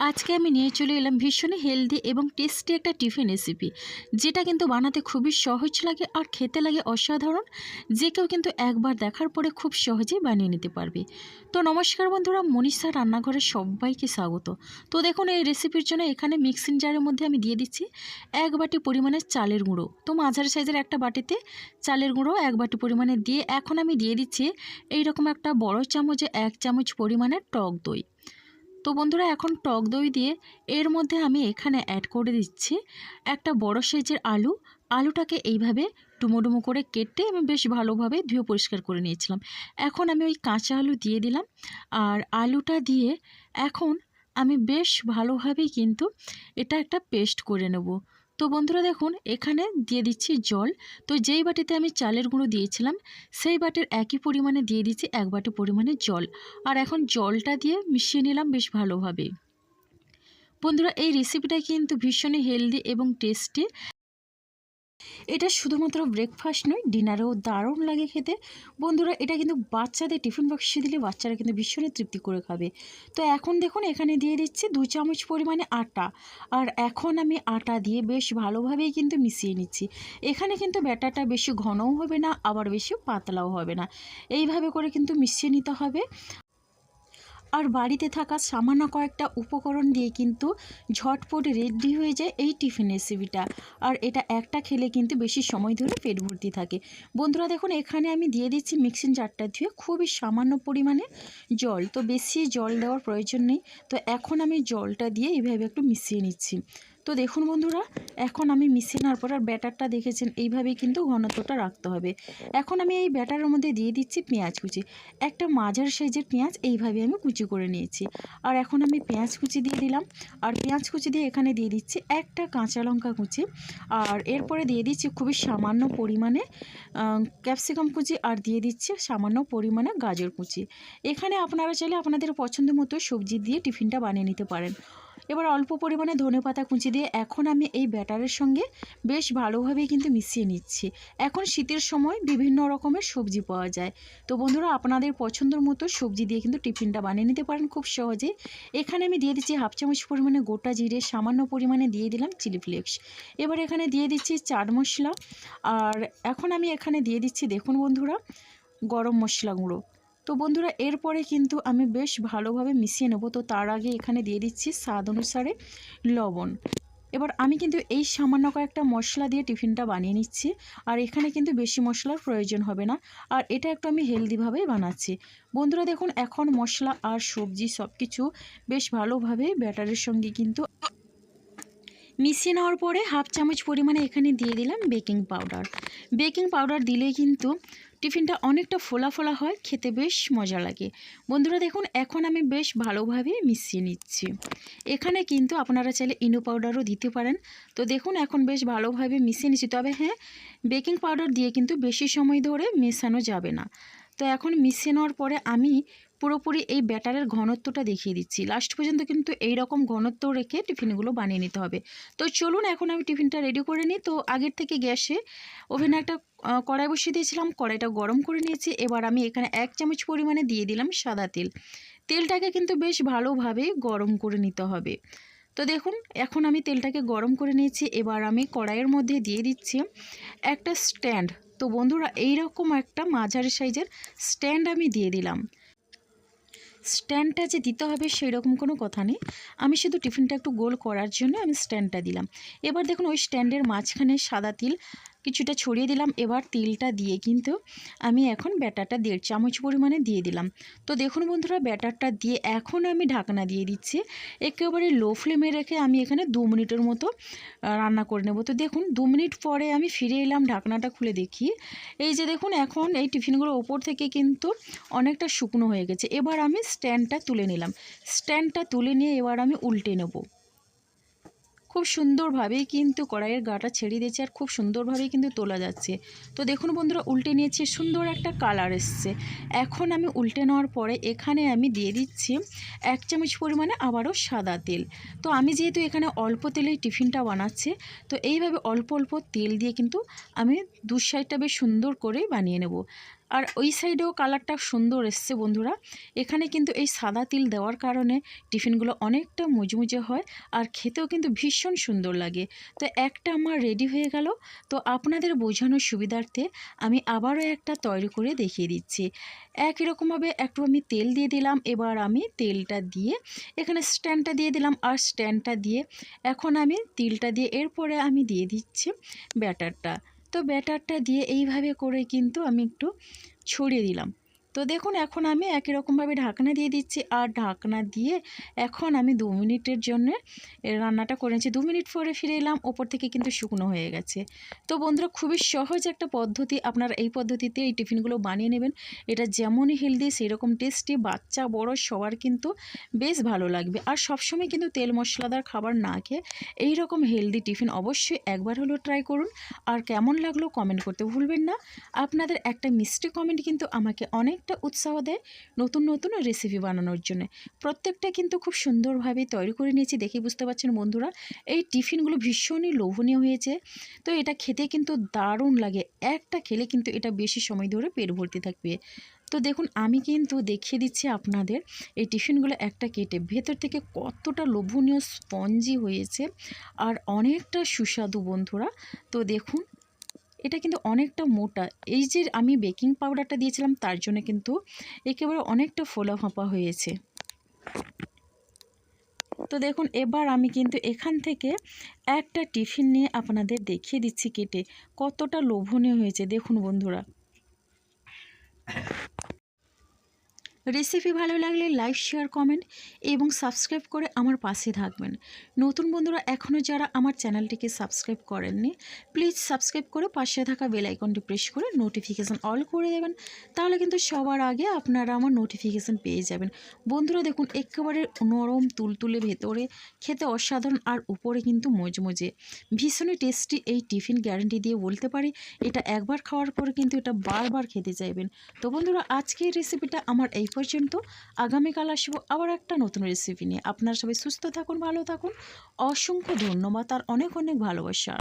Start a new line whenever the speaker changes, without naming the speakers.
আজকে আমি নিয়ে চলে এলাম ভীষণই হেলদি এবং টেস্টি একটা টিফিন রেসিপি যেটা কিন্তু বানাতে খুবই সহজ লাগে আর খেতে লাগে অসাধারণ। যে কেউ কিন্তু একবার দেখার পরে খুব সহজেই বানিয়ে নিতে পারবে। তো নমস্কার বন্ধুরা, মনীষা রান্নাঘরে সবাইকে স্বাগত। তো দেখুন, এই রেসিপির জন্য এখানে মিক্সিং জারের মধ্যে আমি দিয়ে দিচ্ছি এক বাটি পরিমাণে চালের গুঁড়ো। তো মাঝারি সাইজের একটা বাটিতে চালের গুঁড়ো এক বাটি পরিমাণে দিয়ে এখন আমি দিয়ে দিচ্ছি এইরকম একটা বড় চামচে এক চামচ পরিমাণে টক দই। তো বন্ধুরা এখন টক দই দিয়ে এর মধ্যে আমি এখানে অ্যাড করে দিচ্ছি একটা বড় সাইজের আলু। আলুটাকে এইভাবে ডুমো করে কেটে আমি বেশ ভালোভাবে ধুয়ে পরিষ্কার করে নিয়েছিলাম। এখন আমি ওই কাঁচা আলু দিয়ে দিলাম। আর আলুটা দিয়ে এখন আমি বেশ ভালোভাবেই কিন্তু এটা একটা পেস্ট করে নেব। তো বন্ধুরা দেখুন, এখানে দিয়ে দিচ্ছি জল। তো যেই বাটিতে আমি চালের গুঁড়ো দিয়েছিলাম, সেই বাটির একই পরিমাণে দিয়ে দিচ্ছি এক বাটি পরিমাণে জল। আর এখন জলটা দিয়ে মিশিয়ে নিলাম বেশ ভালোভাবে। বন্ধুরা, এই রেসিপিটা কিন্তু ভীষণই হেলদি এবং টেস্টি এটা শুধুমাত্র ব্রেকফাস্ট নয় ডিনারেও দারুণ লাগে খেতে। বন্ধুরা, এটা কিন্তু বাচ্চাদের টিফিন বক্সে দিলে বাচ্চারা কিন্তু ভীষণই তৃপ্তি করে খাবে। তো এখন দেখুন, এখানে দিয়ে দিচ্ছি দু চামচ পরিমাণে আটা। আর এখন আমি আটা দিয়ে বেশ ভালোভাবেই কিন্তু মিশিয়ে নিচ্ছি। এখানে কিন্তু ব্যাটারটা বেশি ঘনও হবে না, আবার বেশি পাতলাও হবে না। এইভাবে করে কিন্তু মিশিয়ে নিতে হবে। আর বাড়িতে থাকা সামান্য কয়েকটা উপকরণ দিয়ে কিন্তু ঝটপট রেডি হয়ে যায় এই টিফিন রেসিপিটা আর এটা একটা খেলে কিন্তু বেশি সময় ধরে পেট ভর্তি থাকে। বন্ধুরা, দেখুন, এখানে আমি দিয়ে দিচ্ছি মিক্সিং জারটা ধুয়ে খুবই সামান্য পরিমাণে জল। তো বেশি জল দেওয়ার প্রয়োজন নেই। তো এখন আমি জলটা দিয়ে এভাবে একটু মিশিয়ে নিচ্ছি। তো দেখুন বন্ধুরা, এখন আমি মিশিয়ে নেওয়ার পর আর ব্যাটারটা দেখেছেন, এইভাবেই কিন্তু ঘনত্বটা রাখতে হবে। এখন আমি এই ব্যাটারের মধ্যে দিয়ে দিচ্ছি পেঁয়াজ কুচি। একটা মাঝার সাইজের পেঁয়াজ এইভাবে আমি কুচি করে নিয়েছি। আর এখন আমি পেঁয়াজ কুচি দিয়ে দিলাম। আর পেঁয়াজ কুচি দিয়ে এখানে দিয়ে দিচ্ছি একটা কাঁচা লঙ্কা কুচি। আর এরপরে দিয়ে দিচ্ছি খুবই সামান্য পরিমাণে ক্যাপসিকাম কুচি। আর দিয়ে দিচ্ছি সামান্য পরিমাণে গাজর কুচি। এখানে আপনারা চাইলে আপনাদের পছন্দ মতো সবজি দিয়ে টিফিনটা বানিয়ে নিতে পারেন। এবার অল্প পরিমাণে ধনে পাতা কুচি দিয়ে এখন আমি এই ব্যাটারের সঙ্গে বেশ ভালোভাবেই কিন্তু মিশিয়ে নিচ্ছি। এখন শীতের সময় বিভিন্ন রকমের সবজি পাওয়া যায়। তো বন্ধুরা, আপনাদের পছন্দের মতো সবজি দিয়ে কিন্তু টিফিনটা বানিয়ে নিতে পারেন খুব সহজে এখানে আমি দিয়ে দিচ্ছি হাফ চামচ পরিমাণে গোটা জিরে, সামান্য পরিমাণে দিয়ে দিলাম চিলি ফ্লেক্স। এবার এখানে দিয়ে দিচ্ছি চাট মশলা। আর এখন আমি এখানে দিয়ে দিচ্ছি, দেখুন বন্ধুরা, গরম মশলা গুঁড়ো। তো বন্ধুরা, এরপরে কিন্তু আমি বেশ ভালোভাবে মিশিয়ে নেব। তো তার আগে এখানে দিয়ে দিচ্ছি স্বাদ অনুসারে লবণ। এবার আমি কিন্তু এই সামান্য কয়েকটা মশলা দিয়ে টিফিনটা বানিয়ে নিচ্ছি। আর এখানে কিন্তু বেশি মশলার প্রয়োজন হবে না। আর এটা একটু আমি হেলদিভাবেই বানাচ্ছি। বন্ধুরা, দেখুন, এখন মশলা আর সবজি সব কিছু বেশ ভালোভাবে ব্যাটারের সঙ্গে কিন্তু মিশিয়ে নেওয়ার পরে হাফ চামচ পরিমাণে এখানে দিয়ে দিলাম বেকিং পাউডার। বেকিং পাউডার দিলে কিন্তু টিফিনটা অনেকটা ফোলা ফোলা হয়, খেতে বেশ মজা লাগে। বন্ধুরা দেখুন, এখন আমি বেশ ভালোভাবে মিশিয়ে নিচ্ছি। এখানে কিন্তু আপনারা চাইলে ইনো পাউডারও দিতে পারেন। তো দেখুন, এখন বেশ ভালোভাবে মিশিয়ে নিচ্ছি। তবে হ্যাঁ বেকিং পাউডার দিয়ে কিন্তু বেশি সময় ধরে মেশানো যাবে না। তো এখন মিশিয়ে নেওয়ার পরে আমি পুরোপুরি এই ব্যাটারের ঘনত্বটা দেখিয়ে দিচ্ছি। লাস্ট পর্যন্ত কিন্তু এই রকম ঘনত্ব রেখে টিফিনগুলো বানিয়ে নিতে হবে। তো চলুন, এখন আমি টিফিনটা রেডি করে নিই। তো আগের থেকে গ্যাসে ওভেনে একটা কড়াই বসিয়ে দিয়েছিলাম, কড়াইটা গরম করে নিয়েছি। এবার আমি এখানে এক চামচ পরিমাণে দিয়ে দিলাম সাদা তেল। তেলটাকে কিন্তু বেশ ভালোভাবে গরম করে নিতে হবে। তো দেখুন, এখন আমি তেলটাকে গরম করে নিয়েছি। এবার আমি কড়াইয়ের মধ্যে দিয়ে দিচ্ছি একটা স্ট্যান্ড। তো বন্ধুরা এই রকম একটা মাঝারি সাইজের স্ট্যান্ড আমি দিয়ে দিলাম। স্ট্যান্ডটা যে দিতে হবে সেই রকম কোনো কথা নেই। আমি শুধু টিফিনটা একটু গোল করার জন্য আমি স্ট্যান্ডটা দিলাম। এবার দেখুন, ওই স্ট্যান্ডের মাঝখানে সাদা তিল কিছুটা ছড়িয়ে দিলাম, এবার তিলটা দিয়ে কিন্তু আমি এখন ব্যাটারটা দেড় চামচ পরিমাণে দিয়ে দিলাম। তো দেখুন বন্ধুরা, ব্যাটারটা দিয়ে এখন আমি ঢাকনা দিয়ে দিচ্ছি। একেবারে লো ফ্লেমে রেখে আমি এখানে দু মিনিটের মতো রান্না করে নেব। তো দেখুন, দু মিনিট পরে আমি ফিরে এলাম, ঢাকনাটা খুলে দেখি। এই যে দেখুন, এখন এই টিফিনগুলোর ওপর থেকে কিন্তু অনেকটা শুকনো হয়ে গেছে। এবার আমি স্ট্যান্ডটা তুলে নিলাম। স্ট্যান্ডটা তুলে নিয়ে এবার আমি উল্টে নেব। খুব সুন্দরভাবেই কিন্তু কড়াইয়ের গাটা ছেড়ে দিয়েছে আর খুব সুন্দরভাবেই কিন্তু তোলা যাচ্ছে। তো দেখুন বন্ধুরা, উল্টে নিয়েছি, সুন্দর একটা কালার এসছে। এখন আমি উল্টে নেওয়ার পরে এখানে আমি দিয়ে দিচ্ছি এক চামচ পরিমাণে আবারও সাদা তেল। তো আমি যেহেতু এখানে অল্প তেলেই টিফিনটা বানাচ্ছি, তো এইভাবে অল্প অল্প তেল দিয়ে কিন্তু আমি দু সাইডটা বেশ সুন্দর করে বানিয়ে নেব। আর ওই সাইডেও কালারটা সুন্দর এসছে বন্ধুরা। এখানে কিন্তু এই সাদা তিল দেওয়ার কারণে টিফিনগুলো অনেকটা মুজমুজে হয় আর খেতেও কিন্তু ভীষণ সুন্দর লাগে। তো একটা আমার রেডি হয়ে গেল। তো আপনাদের বোঝানোর সুবিধার্থে আমি আবারও একটা তৈরি করে দেখিয়ে দিচ্ছি। একই রকমভাবে একটু আমি তেল দিয়ে দিলাম, এবার আমি তেলটা দিয়ে এখানে স্ট্যান্ডটা দিয়ে দিলাম আর স্ট্যান্ডটা দিয়ে এখন আমি তিলটা দিয়ে এরপরে আমি দিয়ে দিচ্ছি ব্যাটারটা তো ব্যাটারটা দিয়ে এইভাবে করে কিন্তু আমি একটু ছড়িয়ে দিলাম। তো দেখুন, এখন আমি একই রকমভাবে ঢাকনা দিয়ে দিচ্ছি। আর ঢাকনা দিয়ে এখন আমি দু মিনিটের জন্য রান্নাটা করেছি দু মিনিট পরে ফিরে এলাম, ওপর থেকে কিন্তু শুকনো হয়ে গেছে। তো বন্ধুরা, খুবই সহজ একটা পদ্ধতি। আপনারা এই পদ্ধতিতে এই টিফিনগুলো বানিয়ে নেবেন। এটা যেমনই হেলদি, সেরকম টেস্টি, বাচ্চা, বড়, সবার কিন্তু বেশ ভালো লাগবে। আর সবসময় কিন্তু তেল মশলাদার খাবার না খেয়ে এই রকম হেলদি টিফিন অবশ্যই একবার হলেও ট্রাই করুন। আর কেমন লাগল কমেন্ট করতে ভুলবেন না। আপনাদের একটা মিষ্টি কমেন্ট কিন্তু আমাকে অনেকটা উৎসাহ দেয় নতুন নতুন রেসিপি বানানোর জন্য। প্রত্যেকটা কিন্তু খুব সুন্দরভাবে তৈরি করে নিয়েছি দেখে বুঝতে পারছেন বন্ধুরা। এই টিফিনগুলো ভীষণই লোভনীয় হয়েছে। তো এটা খেতে কিন্তু দারুণ লাগে। একটা খেলে কিন্তু এটা বেশি সময় ধরে পেট ভর্তি থাকবে। তো দেখুন, আমি কিন্তু দেখিয়ে দিচ্ছি আপনাদের এই টিফিনগুলো একটা কেটে। ভেতর থেকে কতটা লোভনীয় স্পঞ্জি হয়েছে। আর অনেকটা সুস্বাদু বন্ধুরা। তো দেখুন এটা কিন্তু অনেকটা মোটা। এই যে আমি বেকিং পাউডারটা দিয়েছিলাম, তার জন্য কিন্তু একেবারে অনেকটা ফোলা ফাঁপা হয়েছে। তো দেখুন, এবার আমি কিন্তু এখান থেকে একটা টিফিন নিয়ে আপনাদের দেখিয়ে দিচ্ছি কেটে। কতটা লোভনীয় হয়েছে। দেখুন বন্ধুরা। রেসিপি ভালো লাগলে লাইক, শেয়ার, কমেন্ট এবং সাবস্ক্রাইব করে আমার পাশে থাকবেন। নতুন বন্ধুরা এখনও যারা আমার চ্যানেলটিকে সাবস্ক্রাইব করেননি, প্লিজ সাবস্ক্রাইব করে পাশে থাকা বেল আইকনটি প্রেস করে নোটিফিকেশান অল করে দেবেন। তাহলে কিন্তু সবার আগে আপনারা আমার নোটিফিকেশান পেয়ে যাবেন। বন্ধুরা দেখুন, একেবারে নরম, তুলতুলে ভেতরে, খেতে অসাধারণ আর উপরে কিন্তু মজমজে। ভীষণই টেস্টি এই টিফিন গ্যারান্টি দিয়ে বলতে পারি, এটা একবার খাওয়ার পর কিন্তু এটা বারবার খেতে চাইবেন। তো বন্ধুরা, আজকের রেসিপিটা আমার এই পর্যন্ত আগামীকাল আসব আবার একটা নতুন রেসিপি নিয়ে। আপনারা সবাই সুস্থ থাকুন, ভালো থাকুন। অসংখ্য ধন্যবাদ, আর অনেক অনেক ভালোবাসা।